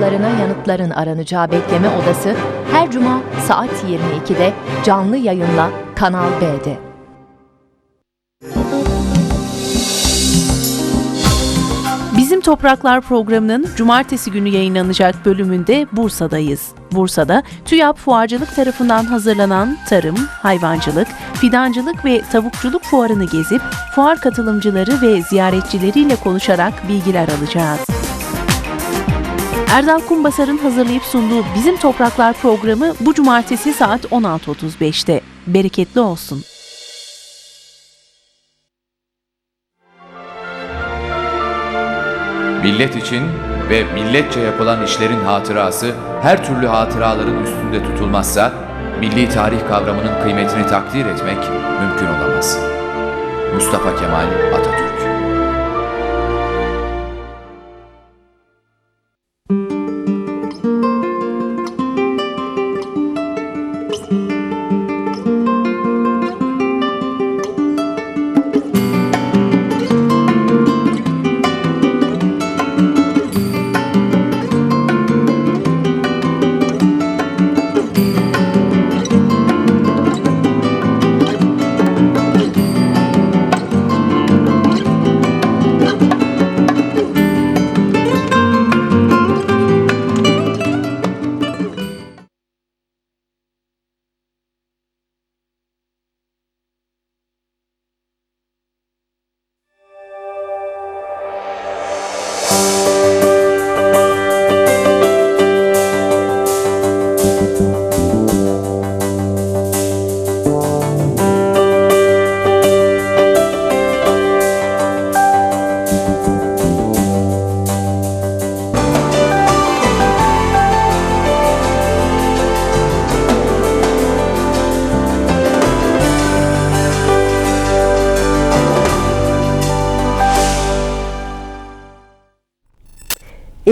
larına yanıtların aranacağı bekleme odası her cuma saat 22'de canlı yayınla Kanal B'de. Bizim Topraklar programının cumartesi günü yayınlanacak bölümünde Bursa'dayız. Bursa'da TÜYAP Fuarcılık tarafından hazırlanan tarım, hayvancılık, fidancılık ve tavukçuluk fuarını gezip fuar katılımcıları ve ziyaretçileriyle konuşarak bilgiler alacağız. Erdal Kumbasar'ın hazırlayıp sunduğu Bizim Topraklar programı bu cumartesi saat 16.35'te. Bereketli olsun. Millet için ve milletçe yapılan işlerin hatırası her türlü hatıraların üstünde tutulmazsa milli tarih kavramının kıymetini takdir etmek mümkün olamaz. Mustafa Kemal Atatürk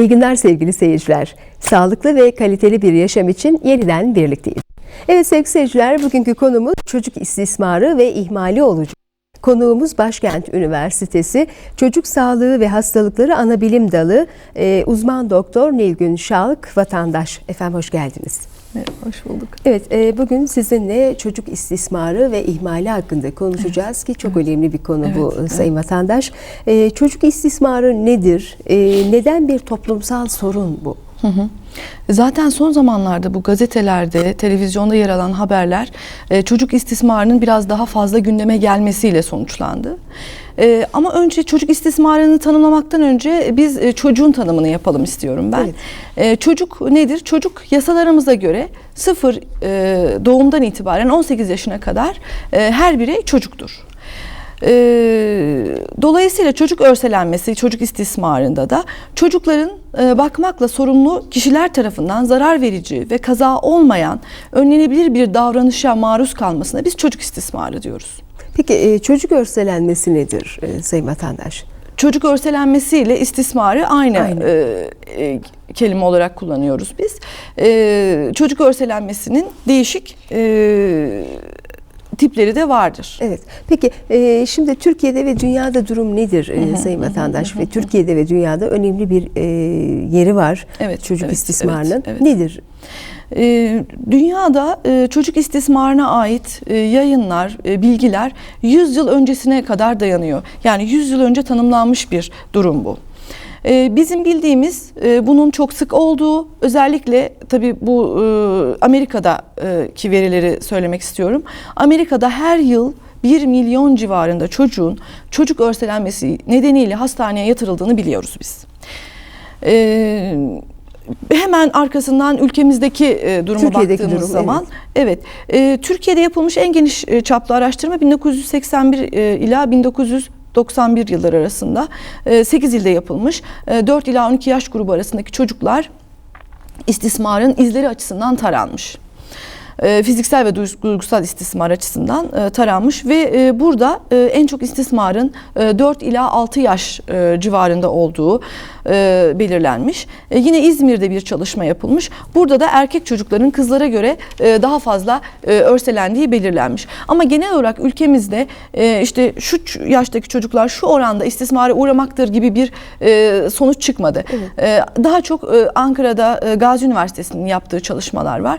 İyi günler sevgili seyirciler. Sağlıklı ve kaliteli bir yaşam için yeniden birlikteyiz. Evet sevgili seyirciler bugünkü konumuz çocuk istismarı ve ihmali olacak. Konuğumuz Başkent Üniversitesi Çocuk Sağlığı ve Hastalıkları Anabilim Dalı e, uzman doktor Nilgün Şalk vatandaş. Efendim hoş geldiniz. Hoş bulduk. Evet, e, bugün sizinle çocuk istismarı ve ihmali hakkında konuşacağız ki çok önemli bir konu bu Evet, sayın vatandaş. E, çocuk istismarı nedir? E, neden bir toplumsal sorun bu? Zaten son zamanlarda bu gazetelerde, televizyonda yer alan haberler e, çocuk istismarının biraz daha fazla gündeme gelmesiyle sonuçlandı. E, ama önce çocuk istismarını tanımlamaktan önce biz e, çocuğun tanımını yapalım istiyorum ben. Evet. E, çocuk nedir? Çocuk yasalarımıza göre sıfır e, doğumdan itibaren 18 yaşına kadar e, her birey çocuktur. Ee, dolayısıyla çocuk örselenmesi, çocuk istismarında da çocukların e, bakmakla sorumlu kişiler tarafından zarar verici ve kaza olmayan önlenebilir bir davranışa maruz kalmasına biz çocuk istismarı diyoruz. Peki e, çocuk örselenmesi nedir e, sayın vatandaş? Çocuk örselenmesiyle istismarı aynı, Aynı. e, e, kelime olarak kullanıyoruz biz. E, çocuk örselenmesinin değişik e, tipleri de vardır. Evet. Peki e, şimdi Türkiye'de ve dünyada durum nedir e, sayın vatandaş? Ve Türkiye'de ve dünyada önemli bir e, yeri var Evet, çocuk evet, istismarının. evet, evet. Nedir? Ee, dünyada e, çocuk istismarına ait e, yayınlar, e, bilgiler 100 yıl öncesine kadar dayanıyor. Yani 100 yıl önce tanımlanmış bir durum bu. Ee, bizim bildiğimiz e, bunun çok sık olduğu, özellikle tabii bu e, Amerika'daki verileri söylemek istiyorum. Amerika'da her yıl 1 milyon civarında çocuğun çocuk örselenmesi nedeniyle hastaneye yatırıldığını biliyoruz biz. Ee, hemen arkasından ülkemizdeki e, duruma Türkiye'deki baktığımız durum, zaman evet, e, Türkiye'de yapılmış en geniş e, çaplı araştırma 1981 e, ila 1991 yıllar arasında e, 8 ilde yapılmış. E, 4 ila 12 yaş grubu arasındaki çocuklar istismarın izleri açısından taranmış. E, fiziksel ve duygusal istismar açısından e, taranmış ve e, burada en çok istismarın e, 4 ila 6 yaş civarında olduğu belirlenmiş. Yine İzmir'de bir çalışma yapılmış. Burada da erkek çocukların kızlara göre daha fazla örselendiği belirlenmiş. Ama genel olarak ülkemizde işte şu yaştaki çocuklar şu oranda istismara uğramaktır gibi bir sonuç çıkmadı. E, daha çok Ankara'da Gazi Üniversitesi'nin yaptığı çalışmalar var.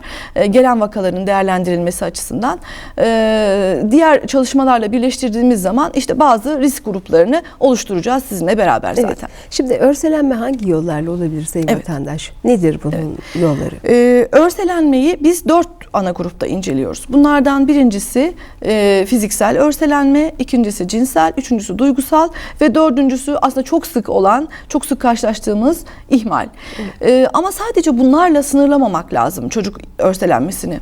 Gelen vakaların değerlendirilmesi açısından. E, diğer çalışmalarla birleştirdiğimiz zaman işte bazı risk gruplarını oluşturacağız sizinle beraber zaten. Evet. Şimdi örselenme hangi yollarla olabilir sayın Evet. vatandaş? Nedir bunun yolları? Ee, örselenmeyi biz dört ana grupta inceliyoruz. Bunlardan birincisi e, fiziksel örselenme, ikincisi cinsel, üçüncüsü duygusal ve dördüncüsü aslında çok sık olan, çok sık karşılaştığımız ihmal. Ee, ama sadece bunlarla sınırlamamak lazım çocuk örselenmesini.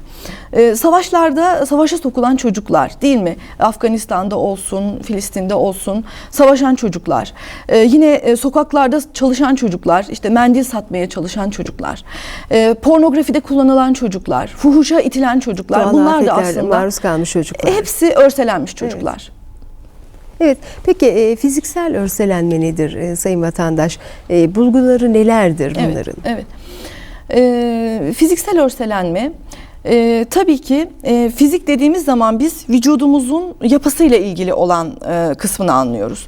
Ee, savaşlarda savaşa sokulan çocuklar değil mi? Afganistan'da olsun, Filistin'de olsun savaşan çocuklar. Ee, yine e, sokaklarda çalışan çocuklar, işte mendil satmaya çalışan çocuklar. Ee, pornografide kullanılan çocuklar, fuhuşa itilen çocuklar. Doğal bunlar da aslında maruz kalmış çocuklar. hepsi örselenmiş çocuklar. Evet. Peki e, fiziksel örselenme nedir e, sayın vatandaş? E, bulguları nelerdir bunların? Evet. evet. Ee, fiziksel örselenme e, tabii ki e, fizik dediğimiz zaman biz vücudumuzun yapısıyla ilgili olan e, kısmını anlıyoruz.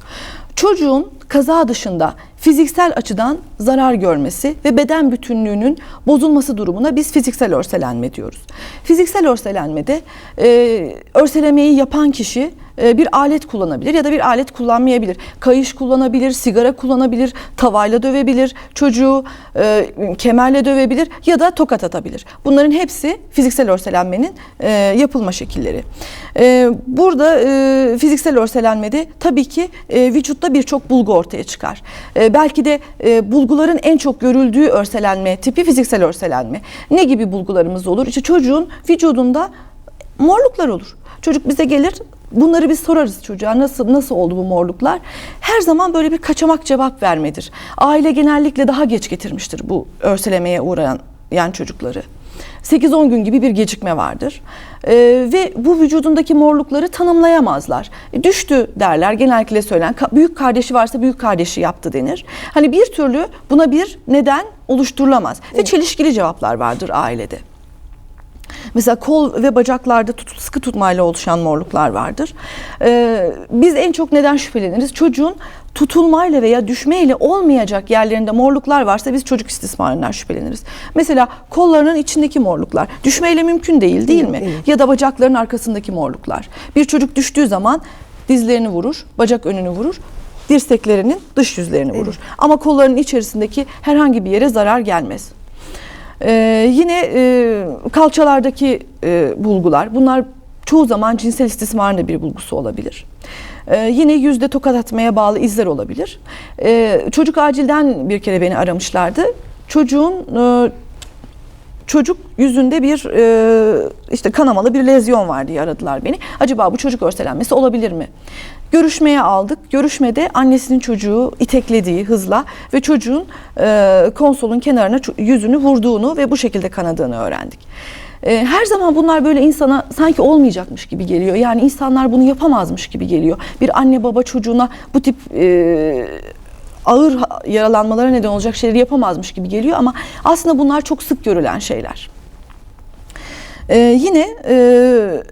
Çocuğun kaza dışında fiziksel açıdan zarar görmesi ve beden bütünlüğünün bozulması durumuna biz fiziksel örselenme diyoruz. Fiziksel örselenmede e, örselemeyi yapan kişi bir alet kullanabilir ya da bir alet kullanmayabilir. Kayış kullanabilir, sigara kullanabilir, tavayla dövebilir, çocuğu e, kemerle dövebilir ya da tokat atabilir. Bunların hepsi fiziksel örselenmenin e, yapılma şekilleri. E, burada e, fiziksel örselenmede tabii ki e, vücutta birçok bulgu ortaya çıkar. E, belki de e, bulguların en çok görüldüğü örselenme tipi fiziksel örselenme. Ne gibi bulgularımız olur? İşte çocuğun vücudunda morluklar olur. Çocuk bize gelir bunları biz sorarız çocuğa nasıl nasıl oldu bu morluklar? Her zaman böyle bir kaçamak cevap vermedir. Aile genellikle daha geç getirmiştir bu örselemeye uğrayan yani çocukları. 8-10 gün gibi bir gecikme vardır. Ee, ve bu vücudundaki morlukları tanımlayamazlar. E, düştü derler genellikle söylenen. Ka- büyük kardeşi varsa büyük kardeşi yaptı denir. Hani bir türlü buna bir neden oluşturulamaz. Ve çelişkili cevaplar vardır ailede. Mesela kol ve bacaklarda tut, sıkı tutmayla oluşan morluklar vardır. Ee, biz en çok neden şüpheleniriz? Çocuğun tutulmayla veya düşmeyle olmayacak yerlerinde morluklar varsa biz çocuk istismarından şüpheleniriz. Mesela kollarının içindeki morluklar düşmeyle mümkün değil değil mi? değil. Ya da bacakların arkasındaki morluklar. Bir çocuk düştüğü zaman dizlerini vurur, bacak önünü vurur, dirseklerinin dış yüzlerini vurur. Ama kollarının içerisindeki herhangi bir yere zarar gelmez. Ee, yine e, kalçalardaki e, bulgular bunlar çoğu zaman cinsel istismarın da bir bulgusu olabilir. Ee, yine yüzde tokat atmaya bağlı izler olabilir. Ee, çocuk acilden bir kere beni aramışlardı. Çocuğun e, çocuk yüzünde bir e, işte kanamalı bir lezyon var diye aradılar beni. Acaba bu çocuk örselenmesi olabilir mi? Görüşmeye aldık. Görüşmede annesinin çocuğu iteklediği hızla ve çocuğun e, konsolun kenarına yüzünü vurduğunu ve bu şekilde kanadığını öğrendik. E, her zaman bunlar böyle insana sanki olmayacakmış gibi geliyor. Yani insanlar bunu yapamazmış gibi geliyor. Bir anne baba çocuğuna bu tip e, ağır yaralanmalara neden olacak şeyleri yapamazmış gibi geliyor ama aslında bunlar çok sık görülen şeyler. Ee, yine e,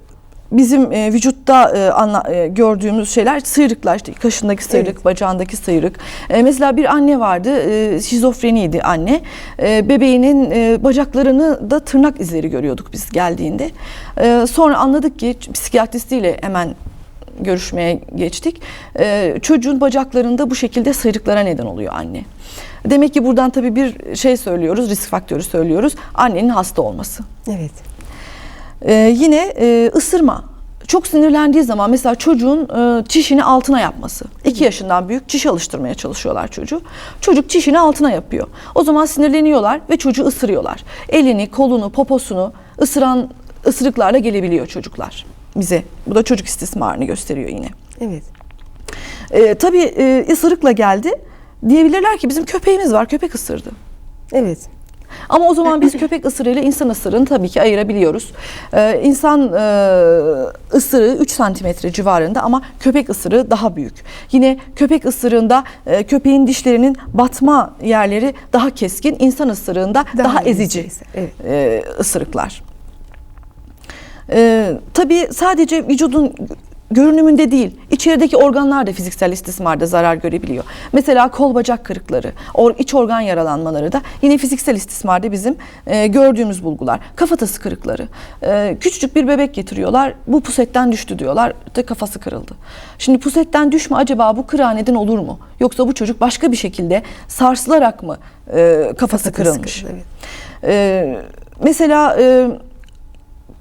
bizim e, vücutta e, anla- e, gördüğümüz şeyler sıyrıklar işte kaşındaki sıyrık, Evet. bacağındaki sıyrık. E, mesela bir anne vardı, e, şizofreniydi anne. E, bebeğinin e, bacaklarını da tırnak izleri görüyorduk biz geldiğinde. E, sonra anladık ki psikiyatristiyle hemen görüşmeye geçtik. E, çocuğun bacaklarında bu şekilde sıyrıklara neden oluyor anne. Demek ki buradan tabii bir şey söylüyoruz, risk faktörü söylüyoruz. Annenin hasta olması. Evet. Ee, yine e, ısırma. Çok sinirlendiği zaman mesela çocuğun e, çişini altına yapması. 2 yaşından büyük çiş alıştırmaya çalışıyorlar çocuğu. Çocuk çişini altına yapıyor. O zaman sinirleniyorlar ve çocuğu ısırıyorlar. Elini, kolunu, poposunu ısıran ısırıklarla gelebiliyor çocuklar bize. Bu da çocuk istismarını gösteriyor yine. Evet. Ee, tabii e, ısırıkla geldi. Diyebilirler ki bizim köpeğimiz var, köpek ısırdı. Evet. Ama o zaman biz köpek ısırığıyla insan ısırığını tabii ki ayırabiliyoruz. Ee, insan e, ısırığı 3 santimetre civarında ama köpek ısırığı daha büyük. Yine köpek ısırığında e, köpeğin dişlerinin batma yerleri daha keskin, insan ısırığında daha, Daha ezici evet. e, ısırıklar. Ee, tabii sadece vücudun görünümünde değil, içerideki organlar da fiziksel istismarda zarar görebiliyor. Mesela kol bacak kırıkları, or, iç organ yaralanmaları da yine fiziksel istismarda bizim e, gördüğümüz bulgular. Kafatası kırıkları. E, küçücük bir bebek getiriyorlar, bu pusetten düştü diyorlar, de kafası kırıldı. Şimdi pusetten düşme acaba bu kırığa neden olur mu? Yoksa bu çocuk başka bir şekilde sarsılarak mı e, kafası Kafatası kırılmış? kırıldı, evet. Ee, mesela e,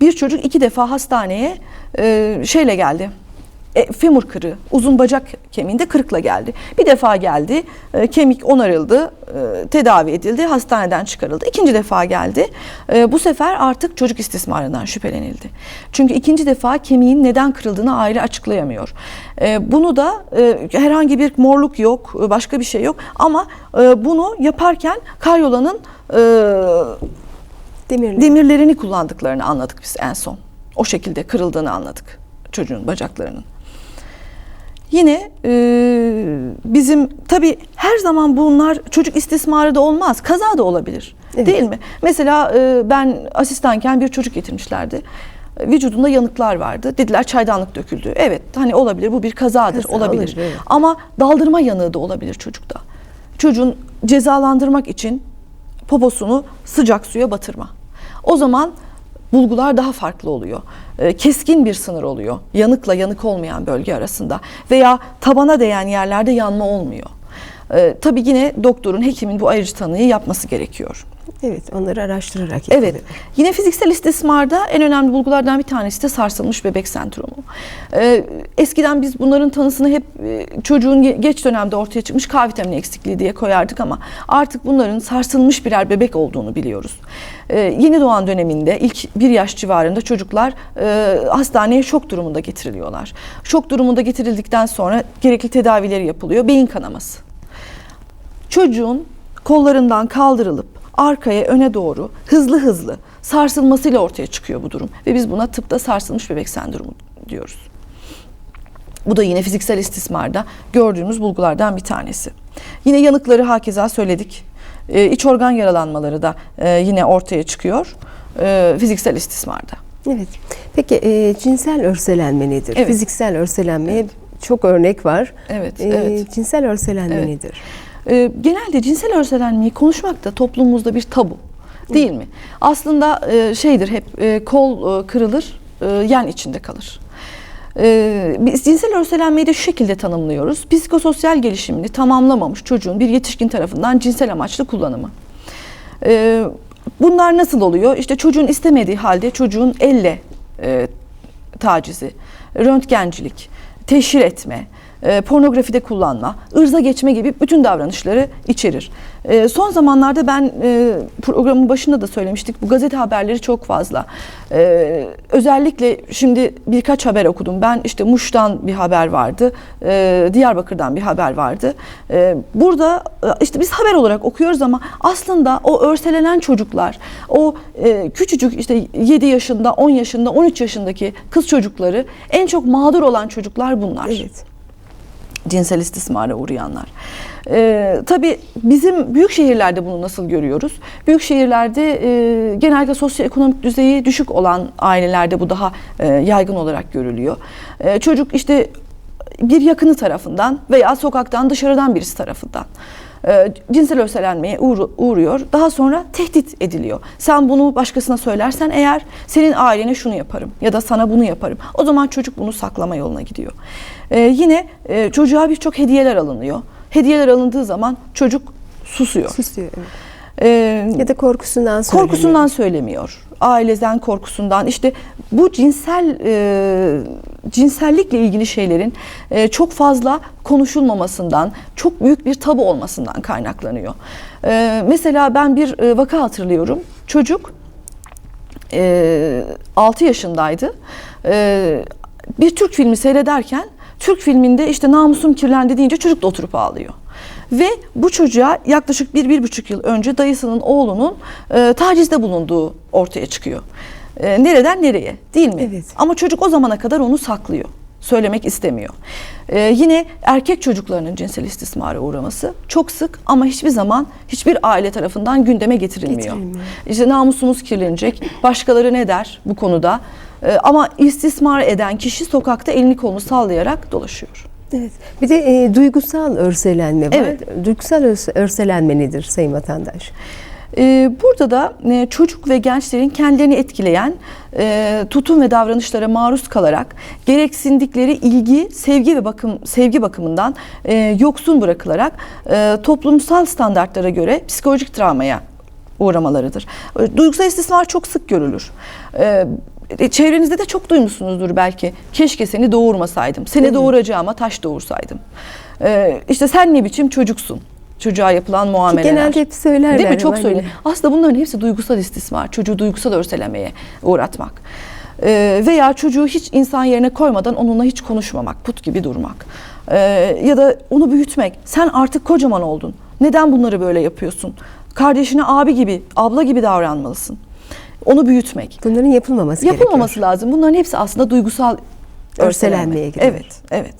bir çocuk iki defa hastaneye e, şeyle geldi. E, femur kırığı, uzun bacak kemiğinde kırıkla geldi. Bir defa geldi, e, kemik onarıldı, e, tedavi edildi, hastaneden çıkarıldı. İkinci defa geldi. E, bu sefer artık çocuk istismarından şüphelenildi. Çünkü ikinci defa kemiğin neden kırıldığını aile açıklayamıyor. E, bunu da e, herhangi bir morluk yok, e, başka bir şey yok. Ama e, bunu yaparken karyolanın e, Demirli. demirlerini kullandıklarını anladık biz en son. O şekilde kırıldığını anladık çocuğun bacaklarının. Yine e, bizim tabii her zaman bunlar çocuk istismarı da olmaz. Kaza da olabilir. Evet. Değil mi? Mesela e, ben asistanken bir çocuk getirmişlerdi. E, Vücudunda yanıklar vardı. Dediler çaydanlık döküldü. Evet hani olabilir bu bir kazadır Kaza olabilir. olabilir, evet. Ama daldırma yanığı da olabilir çocukta. Çocuğun cezalandırmak için poposunu sıcak suya batırma. O zaman bulgular daha farklı oluyor. Ee, Keskin bir sınır oluyor. Yanıkla yanık olmayan bölge arasında veya tabana değen yerlerde yanma olmuyor. Ee, tabii yine doktorun, hekimin bu ayrıcı tanıyı yapması gerekiyor. Evet, onları araştırarak Evet. yapılıyor. Yine fiziksel istismarda en önemli bulgulardan bir tanesi de sarsılmış bebek sendromu. Ee, eskiden biz bunların tanısını hep e, çocuğun ge- geç dönemde ortaya çıkmış K vitamini eksikliği diye koyardık ama artık bunların sarsılmış birer bebek olduğunu biliyoruz. Ee, yeni doğan döneminde ilk bir yaş civarında çocuklar e, hastaneye şok durumunda getiriliyorlar. Şok durumunda getirildikten sonra gerekli tedavileri yapılıyor. Beyin kanaması çocuğun kollarından kaldırılıp arkaya öne doğru hızlı hızlı sarsılmasıyla ortaya çıkıyor bu durum. Ve biz buna tıpta sarsılmış bebek sendromu diyoruz. Bu da yine fiziksel istismarda gördüğümüz bulgulardan bir tanesi. Yine yanıkları hakeza söyledik. Ee, iç organ yaralanmaları da e, yine ortaya çıkıyor e, fiziksel istismarda. Evet. Peki e, cinsel örselenme nedir? Evet. Fiziksel örselenmeye çok örnek var. Evet, E, evet. Cinsel örselenme Evet. nedir? Ee, genelde cinsel örselenmeyi konuşmak da toplumumuzda bir tabu değil mi? Aslında e, şeydir hep e, kol e, kırılır, e, yen içinde kalır. Ee, biz cinsel örselenmeyi de şu şekilde tanımlıyoruz. Psikososyal gelişimini tamamlamamış çocuğun bir yetişkin tarafından cinsel amaçlı kullanımı. Ee, bunlar nasıl oluyor? İşte çocuğun istemediği halde çocuğun elle e, tacizi, röntgencilik, teşhir etme, e, pornografide kullanma, ırza geçme gibi bütün davranışları içerir. E, son zamanlarda ben e, programın başında da söylemiştik bu gazete haberleri çok fazla. E, özellikle şimdi birkaç haber okudum. Ben işte Muş'tan bir haber vardı, Diyarbakır'dan bir haber vardı. Burada işte biz haber olarak okuyoruz ama aslında o örselenen çocuklar, o küçücük işte 7 yaşında, 10 yaşında, 13 yaşındaki kız çocukları en çok mağdur olan çocuklar bunlar Evet. Cinsel istismara uğrayanlar. Ee, tabii bizim büyük şehirlerde bunu nasıl görüyoruz? Büyük şehirlerde e, genellikle sosyoekonomik düzeyi düşük olan ailelerde bu daha e, yaygın olarak görülüyor. E, çocuk işte bir yakını tarafından veya sokaktan dışarıdan birisi tarafından e, cinsel örselenmeye uğru- uğruyor. Daha sonra tehdit ediliyor. Sen bunu başkasına söylersen eğer senin ailene şunu yaparım ya da sana bunu yaparım. O zaman çocuk bunu saklama yoluna gidiyor. E, yine e, çocuğa birçok hediyeler alınıyor. Hediyeler alındığı zaman çocuk susuyor. Susuyor. evet. E, Ya da korkusundan söyleniyor. korkusundan söylemiyor. Aileden korkusundan işte bu cinsel e, cinsellikle ilgili şeylerin e, çok fazla konuşulmamasından, çok büyük bir tabu olmasından kaynaklanıyor. E, mesela ben bir e, vaka hatırlıyorum. Çocuk e, 6 yaşındaydı. E, bir Türk filmi seyrederken Türk filminde işte namusum kirlendi deyince çocuk da oturup ağlıyor. Ve bu çocuğa yaklaşık bir, bir buçuk yıl önce dayısının oğlunun e, tacizde bulunduğu ortaya çıkıyor. E, nereden nereye değil mi? Evet. Ama çocuk o zamana kadar onu saklıyor. Söylemek istemiyor. E, yine erkek çocuklarının cinsel istismara uğraması çok sık ama hiçbir zaman hiçbir aile tarafından gündeme getirilmiyor. Getirilmiyor. İşte namusumuz kirlenecek. Başkaları ne der bu konuda? E, ama istismar eden kişi sokakta elini kolunu sallayarak dolaşıyor. Evet. Bir de e, duygusal örselenme var. Evet. Duygusal örse- örselenme nedir sayın vatandaş? Burada da çocuk ve gençlerin kendilerini etkileyen tutum ve davranışlara maruz kalarak gereksindikleri ilgi, sevgi ve bakım sevgi bakımından yoksun bırakılarak toplumsal standartlara göre psikolojik travmaya uğramalarıdır. Duygusal istismar çok sık görülür. E, Çevrenizde de çok duymuşsunuzdur belki. Keşke seni doğurmasaydım. Seni doğuracağıma taş doğursaydım. E, işte sen ne biçim çocuksun? Çocuğa yapılan muameleler. Genelde hep söylerler. Değil mi? Çok ama söyle. hani- Aslında bunların hepsi duygusal istismar. Çocuğu duygusal örselemeye uğratmak. Ee, veya çocuğu hiç insan yerine koymadan onunla hiç konuşmamak, put gibi durmak. Ee, ya da onu büyütmek. Sen artık kocaman oldun. Neden bunları böyle yapıyorsun? Kardeşine abi gibi, abla gibi davranmalısın. Onu büyütmek. Bunların yapılmaması Yapılmaması gerekiyor. lazım. Bunların hepsi aslında duygusal Örselenmeye örselenme. giriyor. Evet, evet.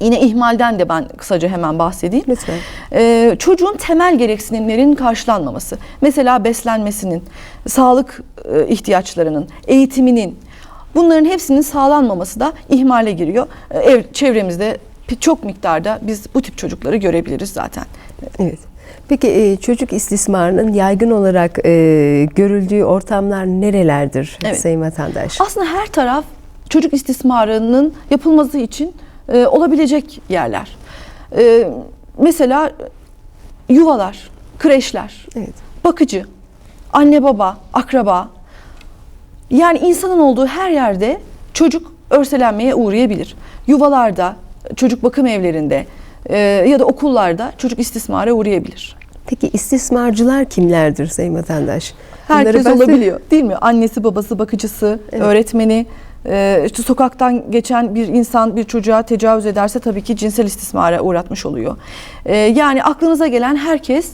Yine ihmalden de ben kısaca hemen bahsedeyim. Lütfen. Ee, çocuğun temel gereksinimlerinin karşılanmaması. Mesela beslenmesinin, sağlık e, ihtiyaçlarının, eğitiminin bunların hepsinin sağlanmaması da ihmale giriyor. Ee, ev, çevremizde çok miktarda biz bu tip çocukları görebiliriz zaten. Evet. Peki e, çocuk istismarının yaygın olarak e, görüldüğü ortamlar nerelerdir Evet. sayın vatandaş? Aslında her taraf çocuk istismarının yapılması için e, olabilecek yerler. E, mesela yuvalar, kreşler, Evet. bakıcı, anne baba, akraba. Yani insanın olduğu her yerde çocuk örselenmeye uğrayabilir. Yuvalarda, çocuk bakım evlerinde e, ya da okullarda çocuk istismara uğrayabilir. Peki istismarcılar kimlerdir sayın vatandaş? Herkes Bunları bahset- olabiliyor değil mi? Annesi, babası, bakıcısı, Evet. öğretmeni, e, işte sokaktan geçen bir insan bir çocuğa tecavüz ederse tabii ki cinsel istismara uğratmış oluyor. E, yani aklınıza gelen herkes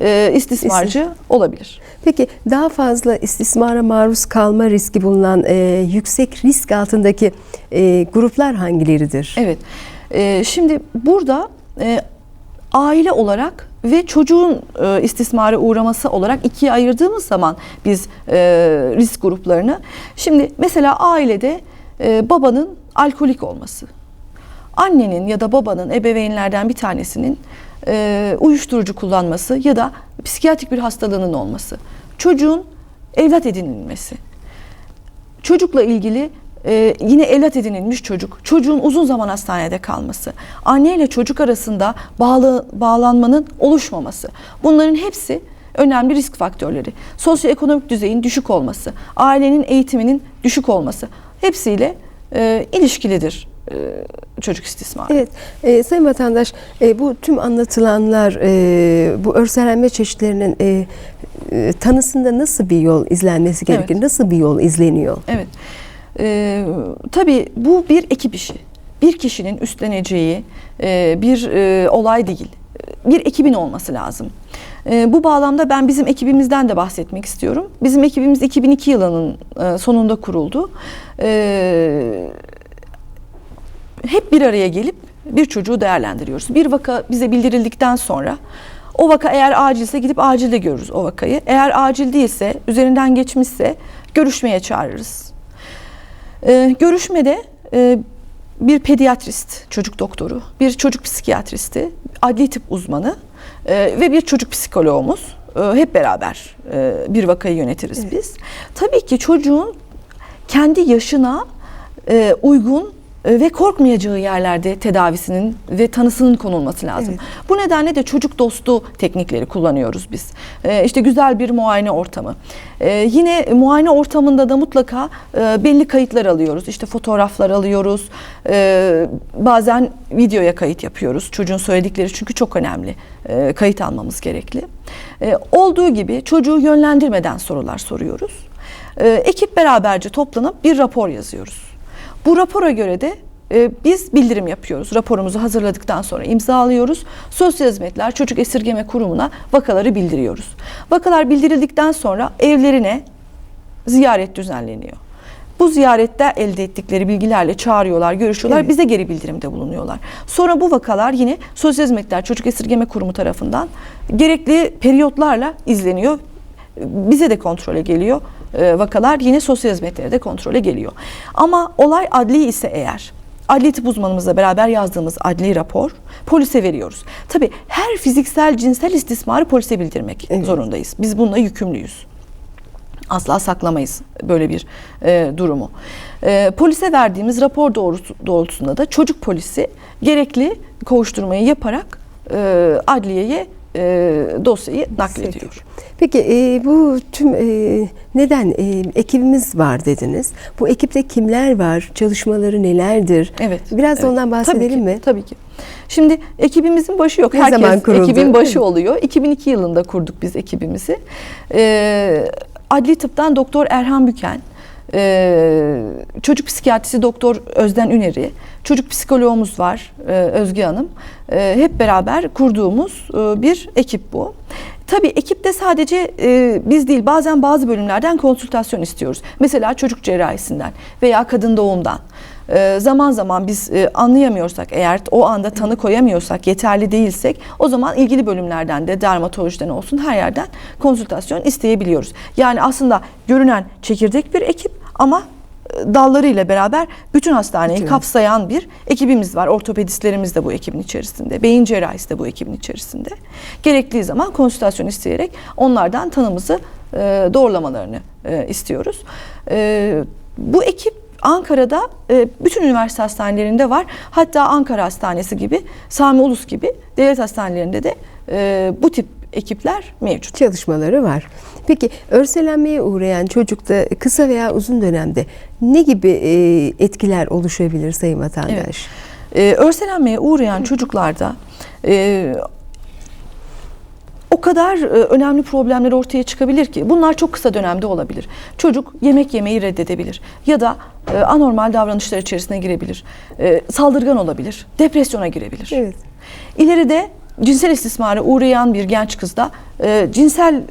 e, istismarcı olabilir. Peki daha fazla istismara maruz kalma riski bulunan e, yüksek risk altındaki e, gruplar hangileridir? Evet. E, şimdi burada e, aile olarak ve çocuğun e, istismara uğraması olarak ikiye ayırdığımız zaman biz e, risk gruplarını. Şimdi mesela ailede e, babanın alkolik olması, annenin ya da babanın ebeveynlerden bir tanesinin e, uyuşturucu kullanması ya da psikiyatrik bir hastalığının olması, çocuğun evlat edinilmesi, çocukla ilgili e, yine evlat edinilmiş çocuk, çocuğun uzun zaman hastanede kalması, anne ile çocuk arasında bağlı, bağlanmanın oluşmaması. Bunların hepsi önemli risk faktörleri. Sosyoekonomik düzeyin düşük olması, ailenin eğitiminin düşük olması hepsiyle e, ilişkilidir e, çocuk istismarı. Evet, e, sayın vatandaş, e, bu tüm anlatılanlar, e, bu örselenme çeşitlerinin e, e, tanısında nasıl bir yol izlenmesi gerekir? Evet. Nasıl bir yol izleniyor? Evet. Ee, tabii bu bir ekip işi. Bir kişinin üstleneceği e, bir e, olay değil. Bir ekibin olması lazım. E, bu bağlamda ben bizim ekibimizden de bahsetmek istiyorum. Bizim ekibimiz 2002 yılının e, sonunda kuruldu. E, hep bir araya gelip bir çocuğu değerlendiriyoruz. Bir vaka bize bildirildikten sonra o vaka eğer acilse gidip acilde görürüz o vakayı. Eğer acil değilse, üzerinden geçmişse görüşmeye çağırırız. Ee, görüşmede e, bir pediatrist, çocuk doktoru, bir çocuk psikiyatristi, adli tıp uzmanı e, ve bir çocuk psikoloğumuz e, hep beraber e, bir vakayı yönetiriz biz. Tabii ki çocuğun kendi yaşına e, uygun ve korkmayacağı yerlerde tedavisinin ve tanısının konulması lazım. Evet. Bu nedenle de çocuk dostu teknikleri kullanıyoruz biz. E, işte güzel bir muayene ortamı. E, yine muayene ortamında da mutlaka e, belli kayıtlar alıyoruz. İşte fotoğraflar alıyoruz. E, bazen videoya kayıt yapıyoruz. Çocuğun söyledikleri çünkü çok önemli. E, kayıt almamız gerekli. E, olduğu gibi çocuğu yönlendirmeden sorular soruyoruz. E, ekip beraberce toplanıp bir rapor yazıyoruz. Bu rapora göre de e, biz bildirim yapıyoruz. Raporumuzu hazırladıktan sonra imzalıyoruz. Sosyal Hizmetler Çocuk Esirgeme Kurumu'na vakaları bildiriyoruz. Vakalar bildirildikten sonra evlerine ziyaret düzenleniyor. Bu ziyarette elde ettikleri bilgilerle çağırıyorlar, görüşüyorlar, Evet. bize geri bildirimde bulunuyorlar. Sonra bu vakalar yine Sosyal Hizmetler Çocuk Esirgeme Kurumu tarafından gerekli periyotlarla izleniyor. Bize de kontrole geliyor. Ee, vakalar yine sosyal hizmetlere de kontrole geliyor. Ama olay adli ise eğer adli tıp uzmanımızla beraber yazdığımız adli rapor polise veriyoruz. Tabii her fiziksel cinsel istismarı polise bildirmek Evet. zorundayız. Biz bununla yükümlüyüz asla saklamayız böyle bir e, durumu. E, polise verdiğimiz rapor doğrusu, doğrultusunda da çocuk polisi gerekli kovuşturmayı yaparak e, adliyeye e, dosyayı naklediyor. Peki e, bu tüm e, neden e, ekibimiz var dediniz? Bu ekipte kimler var? Çalışmaları nelerdir? Evet. Biraz evet. ondan bahsedelim tabii ki, mi? Tabii ki. Şimdi ekibimizin başı yok. Ne Herkes zaman kuruldu? ekibin başı oluyor. 2002 yılında kurduk biz ekibimizi. Ee, adli tıptan Doktor Erhan Büken, e, çocuk psikiyatrisi Doktor Özden Üneri, çocuk psikoloğumuz var e, Özge Hanım. E, hep beraber kurduğumuz e, bir ekip bu. Tabii ekipte sadece e, biz değil bazen bazı bölümlerden konsültasyon istiyoruz. Mesela çocuk cerrahisinden veya kadın doğumdan. E, zaman zaman biz e, anlayamıyorsak eğer o anda tanı koyamıyorsak yeterli değilsek o zaman ilgili bölümlerden de dermatolojiden olsun her yerden konsültasyon isteyebiliyoruz. Yani aslında görünen çekirdek bir ekip ama e, dallarıyla beraber bütün hastaneyi Bütün. kapsayan bir ekibimiz var. Ortopedistlerimiz de bu ekibin içerisinde. Beyin cerrahisi de bu ekibin içerisinde. Gerektiği zaman konsültasyon isteyerek onlardan tanımızı e, doğrulamalarını e, istiyoruz. E, bu ekip Ankara'da e, bütün üniversite hastanelerinde var. Hatta Ankara Hastanesi gibi, Sami Ulus gibi devlet hastanelerinde de e, bu tip ekipler mevcut. Çalışmaları var. Peki örselenmeye uğrayan çocukta kısa veya uzun dönemde ne gibi e, etkiler oluşabilir sayın vatandaş? Evet. Ee, örselenmeye uğrayan çocuklarda e, o kadar e, önemli problemler ortaya çıkabilir ki bunlar çok kısa dönemde olabilir. Çocuk yemek yemeyi reddedebilir ya da e, anormal davranışlar içerisine girebilir. E, saldırgan olabilir, depresyona girebilir. Evet. İleride cinsel istismara uğrayan bir genç kızda e, cinsel e,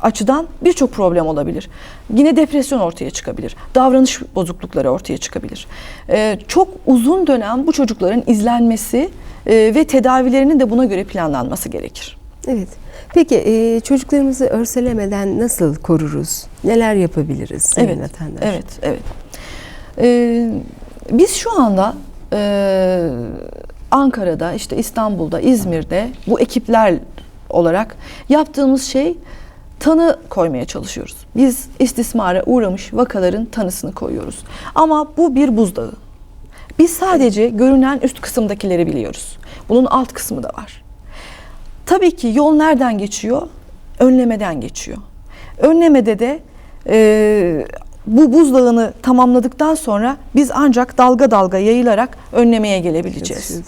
açıdan birçok problem olabilir. Yine depresyon ortaya çıkabilir. Davranış bozuklukları ortaya çıkabilir. E, çok uzun dönem bu çocukların izlenmesi e, ve tedavilerinin de buna göre planlanması gerekir. Evet. Peki e, çocuklarımızı örselemeden nasıl koruruz? Neler yapabiliriz sayın Evet, vatandaş? evet, evet. Ee, biz şu anda e, Ankara'da, işte İstanbul'da, İzmir'de bu ekipler olarak yaptığımız şey tanı koymaya çalışıyoruz. Biz istismara uğramış vakaların tanısını koyuyoruz. Ama bu bir buzdağı. Biz sadece görünen üst kısımdakileri biliyoruz. Bunun alt kısmı da var. Tabii ki yol nereden geçiyor? Önlemeden geçiyor. Önlemede de e, bu buzdağını tamamladıktan sonra biz ancak dalga dalga yayılarak önlemeye gelebileceğiz.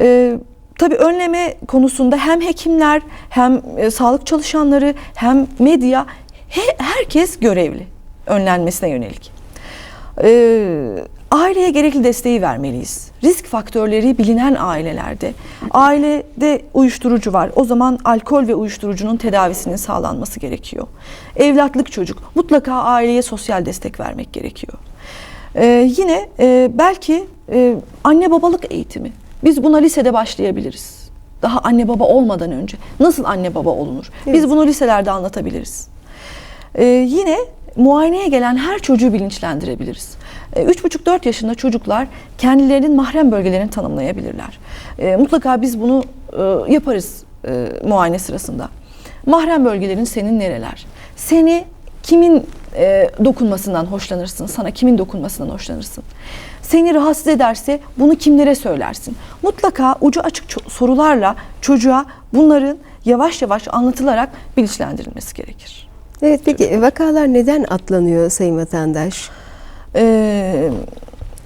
E, tabii önleme konusunda hem hekimler hem e, sağlık çalışanları hem medya he- herkes görevli önlenmesine yönelik. Ee, aileye gerekli desteği vermeliyiz. Risk faktörleri bilinen ailelerde. Ailede uyuşturucu var. O zaman alkol ve uyuşturucunun tedavisinin sağlanması gerekiyor. Evlatlık çocuk. Mutlaka aileye sosyal destek vermek gerekiyor. Ee, yine e, belki e, anne babalık eğitimi. Biz buna lisede başlayabiliriz. Daha anne baba olmadan önce. Nasıl anne baba olunur? Biz Evet. bunu liselerde anlatabiliriz. Ee, yine muayeneye gelen her çocuğu bilinçlendirebiliriz. Ee, 3,5-4 yaşında çocuklar kendilerinin mahrem bölgelerini tanımlayabilirler. Ee, mutlaka biz bunu e, yaparız e, muayene sırasında. Mahrem bölgelerin senin nereler? Seni kimin e, dokunmasından hoşlanırsın? Sana kimin dokunmasından hoşlanırsın? Seni rahatsız ederse bunu kimlere söylersin? Mutlaka ucu açık sorularla çocuğa bunların yavaş yavaş anlatılarak bilinçlendirilmesi gerekir. Evet peki vakalar neden atlanıyor sayın vatandaş? Ee,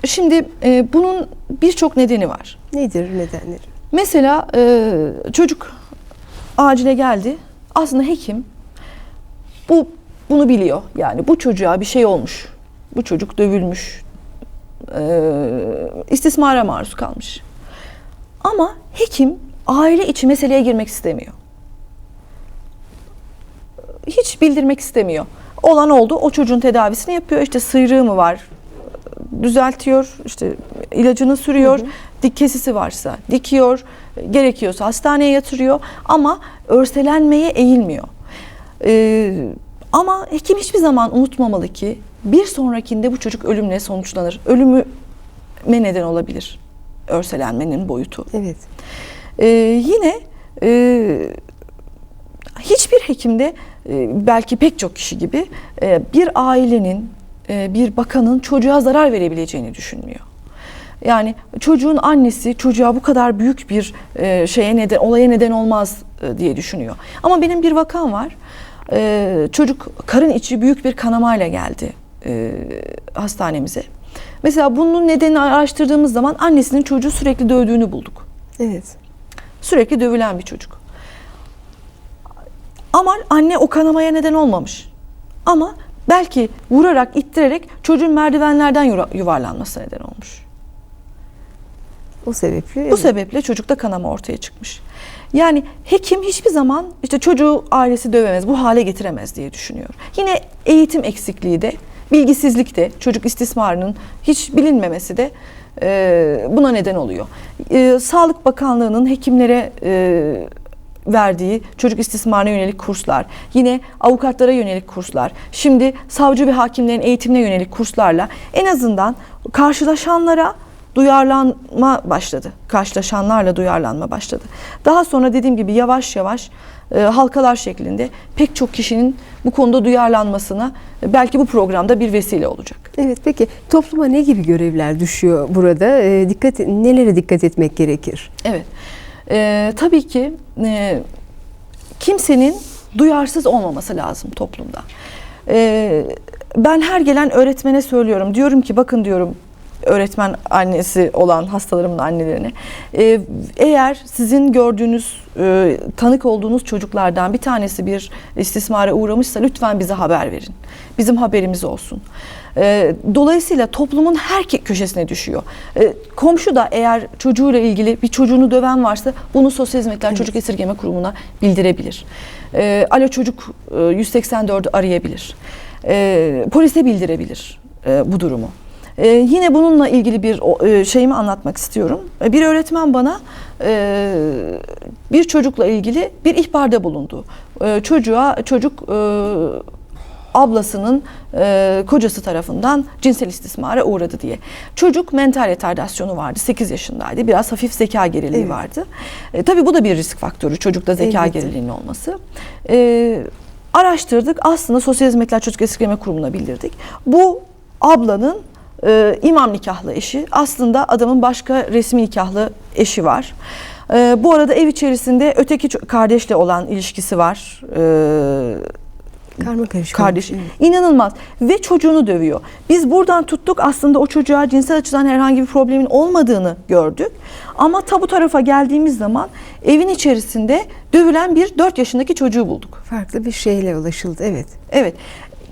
şimdi e, bunun birçok nedeni var. Nedir nedenleri? Mesela e, çocuk acile geldi. Aslında hekim bu bunu biliyor. Yani bu çocuğa bir şey olmuş. Bu çocuk dövülmüş. E, istismara maruz kalmış. Ama hekim aile içi meseleye girmek istemiyor. Hiç bildirmek istemiyor. Olan oldu. O çocuğun tedavisini yapıyor. İşte sıyrığı mı var? Düzeltiyor. işte ilacını sürüyor. Dik kesisi varsa dikiyor. Gerekiyorsa hastaneye yatırıyor. Ama örselenmeye eğilmiyor. Ee, ama hekim hiçbir zaman unutmamalı ki bir sonrakinde bu çocuk ölümle sonuçlanır. Ölümü neden olabilir örselenmenin boyutu. Evet. Ee, yine e, hiçbir hekimde e, belki pek çok kişi gibi e, bir ailenin, e, bir bakanın çocuğa zarar verebileceğini düşünmüyor. Yani çocuğun annesi çocuğa bu kadar büyük bir e, şeye neden, olaya neden olmaz e, diye düşünüyor. Ama benim bir vakam var. E, çocuk karın içi büyük bir kanamayla geldi e, hastanemize. Mesela bunun nedenini araştırdığımız zaman annesinin çocuğu sürekli dövdüğünü bulduk. Evet. Sürekli dövülen bir çocuk. Ama anne o kanamaya neden olmamış. Ama belki vurarak, ittirerek çocuğun merdivenlerden yura- yuvarlanması neden olmuş. O sebeple. Bu evet. sebeple çocukta kanama ortaya çıkmış. Yani hekim hiçbir zaman işte çocuğu ailesi dövemez, bu hale getiremez diye düşünüyor. Yine eğitim eksikliği de, bilgisizlik de, çocuk istismarının hiç bilinmemesi de e, buna neden oluyor. E, Sağlık Bakanlığı'nın hekimlere e, verdiği çocuk istismarına yönelik kurslar, yine avukatlara yönelik kurslar, şimdi savcı ve hakimlerin eğitimine yönelik kurslarla en azından karşılaşanlara duyarlanma başladı. Karşılaşanlarla duyarlanma başladı. Daha sonra dediğim gibi yavaş yavaş e, halkalar şeklinde pek çok kişinin bu konuda duyarlanmasına e, belki bu programda bir vesile olacak. Evet peki topluma ne gibi görevler düşüyor burada? Ee, dikkat nelere dikkat etmek gerekir? Evet. E, tabii ki e, kimsenin duyarsız olmaması lazım toplumda. E, ben her gelen öğretmene söylüyorum. Diyorum ki bakın diyorum öğretmen annesi olan hastalarımın annelerine. E, eğer sizin gördüğünüz, e, tanık olduğunuz çocuklardan bir tanesi bir istismara uğramışsa lütfen bize haber verin. Bizim haberimiz olsun. E, dolayısıyla toplumun her köşesine düşüyor. E, komşu da eğer çocuğuyla ilgili bir çocuğunu döven varsa bunu Sosyal Hizmetler Çocuk Esirgeme Kurumu'na bildirebilir. E, Alo Çocuk e, 184'ü arayabilir. E, polise bildirebilir e, bu durumu. Ee, yine bununla ilgili bir e, şeyimi anlatmak istiyorum. E, Bir öğretmen bana e, bir çocukla ilgili bir ihbarda bulundu. E, çocuğa çocuk e, ablasının e, kocası tarafından cinsel istismara uğradı diye. Çocuk mental retardasyonu vardı. 8 yaşındaydı. Biraz hafif zeka geriliği Evet. vardı. E, tabii bu da bir risk faktörü. Çocukta zeka Elbette. geriliğinin olması. E, araştırdık. Aslında Sosyal Hizmetler Çocuk Esirgeme Kurumu'na bildirdik. Bu ablanın e, imam nikahlı eşi. Aslında adamın başka resmi nikahlı eşi var. E, bu arada ev içerisinde öteki kardeşle olan ilişkisi var. E, Karma karışık. kardeş. Evet. İnanılmaz. Ve çocuğunu dövüyor. Biz buradan tuttuk aslında o çocuğa cinsel açıdan herhangi bir problemin olmadığını gördük. Ama tabu tarafa geldiğimiz zaman evin içerisinde dövülen bir 4 yaşındaki çocuğu bulduk. Farklı bir şeyle ulaşıldı. Evet. Evet.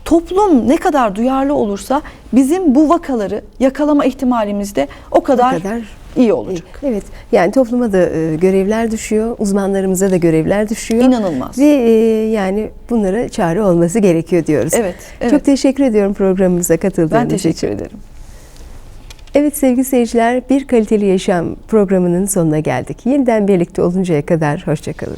Toplum ne kadar duyarlı olursa bizim bu vakaları yakalama ihtimalimiz de o kadar, O kadar iyi olacak. Evet. Yani topluma da e, görevler düşüyor. Uzmanlarımıza da görevler düşüyor. İnanılmaz. Ve e, yani bunlara çare olması gerekiyor diyoruz. Evet, evet. Çok teşekkür ediyorum programımıza katıldığınız Ben için. teşekkür ederim. Evet sevgili seyirciler Bir Kaliteli Yaşam programının sonuna geldik. Yeniden birlikte oluncaya kadar hoşçakalın.